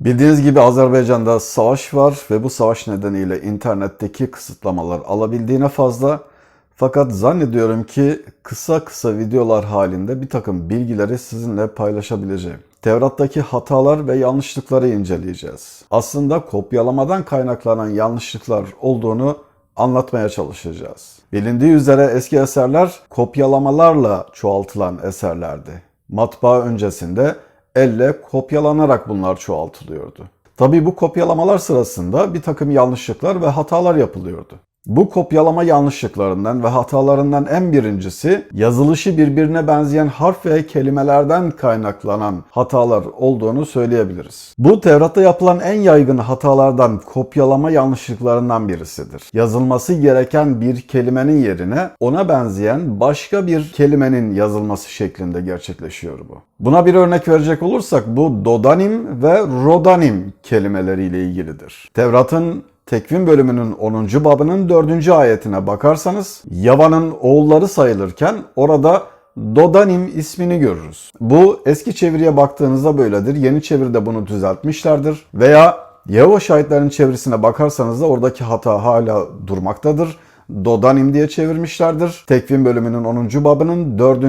Bildiğiniz gibi Azerbaycan'da savaş var ve bu savaş nedeniyle internetteki kısıtlamalar alabildiğine fazla. Fakat zannediyorum ki kısa kısa videolar halinde bir takım bilgileri sizinle paylaşabileceğim. Tevrat'taki hatalar ve yanlışlıkları inceleyeceğiz. Aslında kopyalamadan kaynaklanan yanlışlıklar olduğunu anlatmaya çalışacağız. Bilindiği üzere eski eserler kopyalamalarla çoğaltılan eserlerdi. Matbaa öncesinde elle kopyalanarak bunlar çoğaltılıyordu. Tabi bu kopyalamalar sırasında bir takım yanlışlıklar ve hatalar yapılıyordu. Bu kopyalama yanlışlıklarından ve hatalarından en birincisi yazılışı birbirine benzeyen harf ve kelimelerden kaynaklanan hatalar olduğunu söyleyebiliriz. Bu Tevrat'ta yapılan en yaygın hatalardan kopyalama yanlışlıklarından birisidir. Yazılması gereken bir kelimenin yerine ona benzeyen başka bir kelimenin yazılması şeklinde gerçekleşiyor bu. Buna bir örnek verecek olursak bu dodanim ve rodanim kelimeleriyle ilgilidir. Tevrat'ın Tekvim bölümünün 10. babının 4. ayetine bakarsanız Yavan'ın oğulları sayılırken orada Dodanim ismini görürüz. Bu eski çeviriye baktığınızda böyledir. Yeni çeviride bunu düzeltmişlerdir. Veya Yehova şahitlerin çevirisine bakarsanız da oradaki hata hala durmaktadır. Dodanim diye çevirmişlerdir. Tekvim bölümünün 10. babının 4.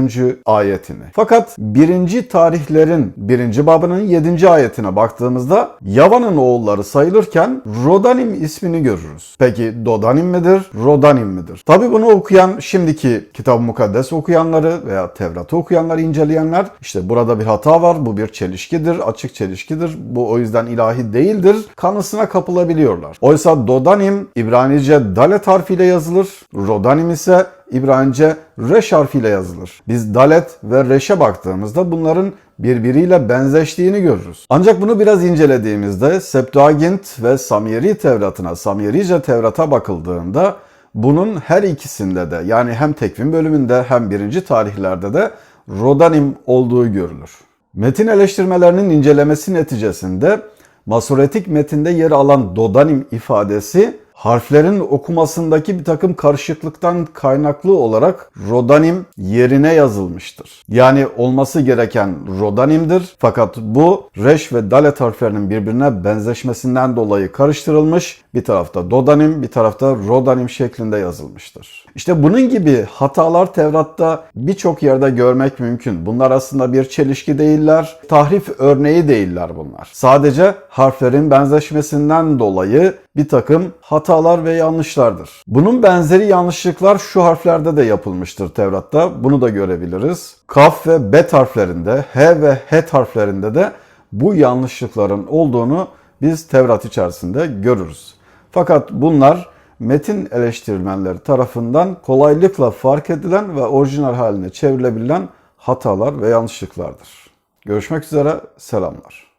ayetini. Fakat 1. tarihlerin 1. babının 7. ayetine baktığımızda Yavan'ın oğulları sayılırken Rodanim ismini görürüz. Peki Dodanim midir, Rodanim midir? Tabi bunu okuyan şimdiki Kitab-ı Mukaddes okuyanları veya Tevrat'ı okuyanları inceleyenler işte burada bir hata var, bu bir çelişkidir, açık çelişkidir, bu o yüzden ilahi değildir kanısına kapılabiliyorlar. Oysa Dodanim İbranice Dalet harfiyle yazılır yazılır. Rodanim ise İbranice Reş harfiyle yazılır. Biz Dalet ve Reş'e baktığımızda bunların birbiriyle benzeştiğini görürüz. Ancak bunu biraz incelediğimizde Septuagint ve Samyeri Tevrat'ına, Samyerice Tevrat'a bakıldığında bunun her ikisinde de yani hem tekvim bölümünde hem birinci tarihlerde de Rodanim olduğu görülür. Metin eleştirmelerinin incelemesi neticesinde Masoretik metinde yer alan Dodanim ifadesi harflerin okumasındaki bir takım karışıklıktan kaynaklı olarak rodanim yerine yazılmıştır. Yani olması gereken rodanimdir fakat bu reş ve dalet harflerinin birbirine benzeşmesinden dolayı karıştırılmış. Bir tarafta dodanim, bir tarafta rodanim şeklinde yazılmıştır. İşte bunun gibi hatalar Tevrat'ta birçok yerde görmek mümkün. Bunlar aslında bir çelişki değiller, tahrif örneği değiller bunlar. Sadece harflerin benzeşmesinden dolayı bir takım hatalar ve yanlışlardır. Bunun benzeri yanlışlıklar şu harflerde de yapılmıştır Tevrat'ta. Bunu da görebiliriz. Kaf ve bet harflerinde, H ve Het harflerinde de bu yanlışlıkların olduğunu biz Tevrat içerisinde görürüz. Fakat bunlar metin eleştirmenleri tarafından kolaylıkla fark edilen ve orijinal haline çevrilebilen hatalar ve yanlışlıklardır. Görüşmek üzere, selamlar.